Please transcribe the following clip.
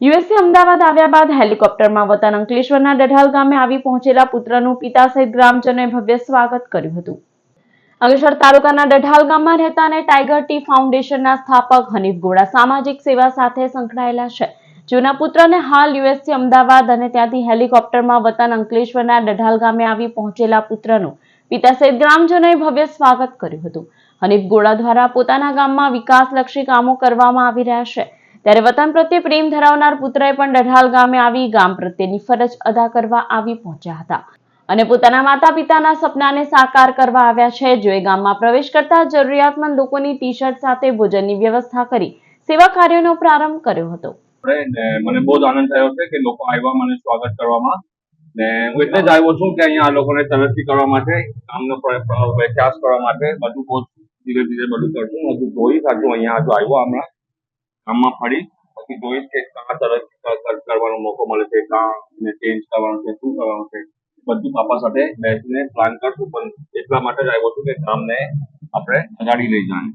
યુએસથી અમદાવાદ આવ્યા બાદ હેલિકોપ્ટરમાં વતન અંકલેશ્વરના ડઢાલ ગામે આવી પહોંચેલા પુત્રનું પિતા સહિત ગ્રામજનોએ ભવ્ય સ્વાગત કર્યું હતું. અંકલેશ્વર તાલુકાના ડઢાલ ગામમાં રહેતા અને ટાઈગર ટી ફાઉન્ડેશનના સ્થાપક હનીફ ગોળા સામાજિક સેવા સાથે સંકળાયેલા છે. જેના પુત્રને હાલ યુએસથી અમદાવાદ અને ત્યાંથી હેલિકોપ્ટરમાં વતન અંકલેશ્વરના ડઢાલ ગામે આવી પહોંચેલા પુત્રનું પિતા સહિત ગ્રામજનોએ ભવ્ય સ્વાગત કર્યું હતું. હનીફ ગોળા દ્વારા પોતાના ગામમાં વિકાસલક્ષી કામો કરવામાં આવી રહ્યા છે. ત્યારે વતન પ્રત્યે પ્રેમ ધરાવનાર પુત્રએ પણ ડઢાલ ગામે આવી ગામ પ્રત્યેની ફરજ અદા કરવા આવી પહોંચ્યા હતા. અને પોતાના માતા પિતાના સપનાને સાકાર કરવા આવ્યા છે. જોએ ગામમાં પ્રવેશ કરતા જરૂરિયાતમંદ લોકોની ટી શર્ટ સાથે ભોજનની વ્યવસ્થા કરી સેવા કાર્યનો પ્રારંભ કર્યો હતો. મને બહુ આનંદ થયો છે કે લોકો આવ્યા મને સ્વાગત કરવામાં. ને હું એટલે જ આવ્યો છું કે અહીંયા લોકોને તરફથી કરવા માટે પ્ર- પ્રયાસ કરવા માટે બધું બહુ ધીરે ધીરે બધું કરશું. બધું જોઈ, સાચું, અહીંયા આવ્યો હમણાં. ગામમાં ફરી પછી જોઈશ કે કાં તરત કર- કર- કરવાનો મોકો મળે છે, કાં ચેન્જ કરવાનું છે, શું કરવાનું છે. બધું પાપા સાથે બેસીને પ્લાન કરશું, પણ એટલા માટે જ આવ્યો છું કે ગામને આપણે અગાડી લઈ જવાનું.